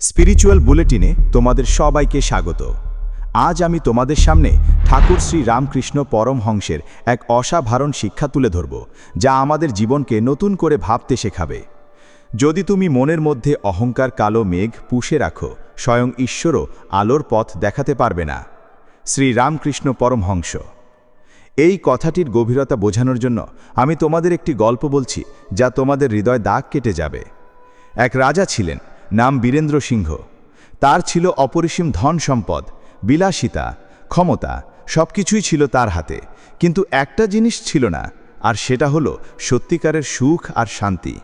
Spiritual বুলেটিনে তোমাদের সবাইকে স্বাগত। আজ আমি তোমাদের সামনে ঠাকুর শ্রী রামকৃষ্ণ পরমহংসের এক অসাধারণ শিক্ষা তুলে ধরব, যা আমাদের জীবনকে নতুন করে ভাবতে শেখাবে। যদি তুমি মনের মধ্যে অহংকার, কালো মেঘ পুষে রাখো, স্বয়ং ঈশ্বরও আলোর পথ দেখাতে পারবে না। শ্রী রামকৃষ্ণ পরমহংস এই কথাটির গভীরতা বোঝানোর জন্য আমি তোমাদের একটি গল্প বলছি, যা তোমাদের হৃদয় দাগ কেটে যাবে। এক রাজা ছিলেন নাম বীরেন্দ্র সিংহ। তার ছিল অপরিসীম ধন সম্পদ, বিলাসিতা, ক্ষমতা সব কিছুই ছিল তার হাতে। কিন্তু একটা জিনিস ছিল না, আর সেটা হলো সত্যিকারের সুখ আর শান্তি।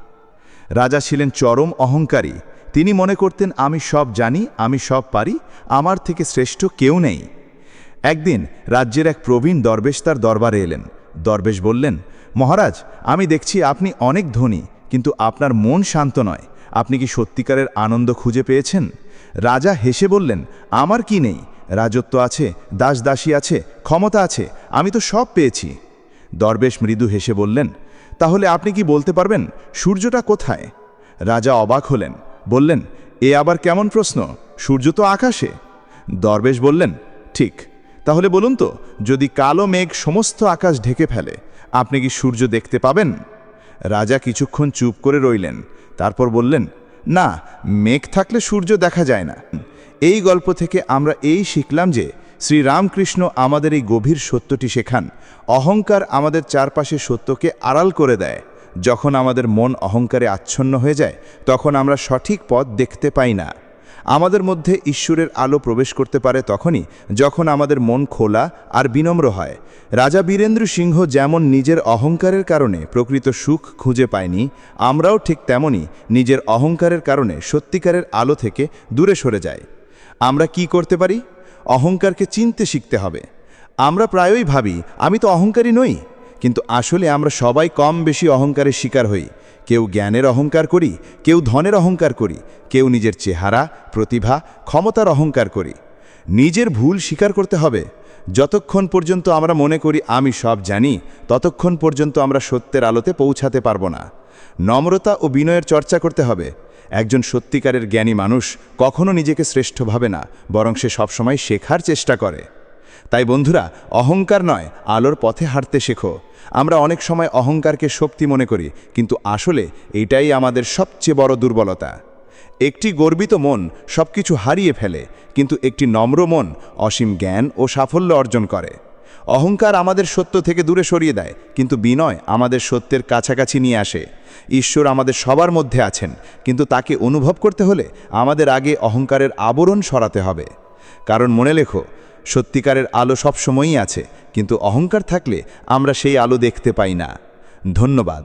রাজা ছিলেন চরম অহংকারী। তিনি মনে করতেন, আমি সব জানি, আমি সব পারি, আমার থেকে শ্রেষ্ঠ কেউ নেই। একদিন রাজ্যের এক প্রবীণ দরবেশ তার দরবারে এলেন। দরবেশ বললেন, মহারাজ, আমি দেখছি আপনি অনেক ধনী, কিন্তু আপনার মন শান্ত নয়। আপনি কি সত্যিকারের আনন্দ খুঁজে পেয়েছেন? রাজা হেসে বললেন, আমার কি নেই? রাজত্ব আছে দাস দাসী আছে, ক্ষমতা আছে, আমি তো সব পেয়েছি। দরবেশ মৃদু হেসে বললেন, তাহলে আপনি কি বলতে পারবেন? সূর্যটা কোথায়? রাজা অবাক হলেন, বললেন, এ আবার কেমন প্রশ্ন? সূর্য তো আকাশে। দরবেশ বললেন, ঠিক, তাহলে বলুন তো, যদি কালো মেঘ সমস্ত আকাশ ঢেকে ফেলে, আপনি কি সূর্য দেখতে পাবেন? রাজা কিছুক্ষণ চুপ করে রইলেন। তারপর বললেন, না, মেঘ থাকলে সূর্য দেখা যায় না। এই গল্প থেকে আমরা এই শিখলাম যে শ্রীরামকৃষ্ণ আমাদের এই গভীর সত্যটি শেখান। অহংকার আমাদের চারপাশে সত্যকে আড়াল করে দেয়। যখন আমাদের মন অহংকারে আচ্ছন্ন হয়ে যায়, তখন আমরা সঠিক পথ দেখতে পাই না। আমাদের মধ্যে ঈশ্বরের আলো প্রবেশ করতে পারে তখনই যখন আমাদের মন খোলা আর বিনম্র হয়। রাজা বীরেন্দ্র সিংহ যেমন নিজের অহংকারের কারণে প্রকৃত সুখ খুঁজে পায়নি, আমরাও ঠিক তেমনই নিজের অহংকারের কারণে সত্যিকারের আলো থেকে দূরে সরে যাই। আমরা কি করতে পারি? অহংকারকে চিনতে শিখতে হবে। আমরা প্রায়ই ভাবি, আমি তো অহংকারী নই। কিন্তু আসলে আমরা সবাই কম বেশি অহংকারের শিকার হই। কেউ জ্ঞানের অহংকার করি, কেউ ধনের অহংকার করি, কেউ নিজের চেহারা, প্রতিভা, ক্ষমতার অহংকার করি। নিজের ভুল স্বীকার করতে হবে। যতক্ষণ পর্যন্ত আমরা মনে করি আমি সব জানি, ততক্ষণ পর্যন্ত আমরা সত্যের আলোতে পৌঁছাতে পারব না। নম্রতা ও বিনয়ের চর্চা করতে হবে। একজন সত্যিকারের জ্ঞানী মানুষ কখনো নিজেকে শ্রেষ্ঠ ভাবে না, বরং সে সবসময় শেখার চেষ্টা করে। তাই বন্ধুরা, অহংকার নয়, আলোর পথে হাঁটতে শেখো। আমরা অনেক সময় অহংকারকে শক্তি মনে করি, কিন্তু আসলে এটাই আমাদের সবচেয়ে বড় দুর্বলতা। একটি গর্বিত মন সব কিছু হারিয়ে ফেলে, কিন্তু একটি নম্র মন অসীম জ্ঞান ও সাফল্য অর্জন করে। অহংকার আমাদের সত্য থেকে দূরে সরিয়ে দেয়, কিন্তু বিনয় আমাদের সত্যের কাছাকাছি নিয়ে আসে। ঈশ্বর আমাদের সবার মধ্যে আছেন, কিন্তু তাকে অনুভব করতে হলে আমাদের আগে অহংকারের আবরণ সরাতে হবে। কারণ মনে লেখো সত্যিকারের আলো সবসময়ই আছে কিন্তু অহংকার থাকলে আমরা সেই আলো দেখতে পাই না। ধন্যবাদ।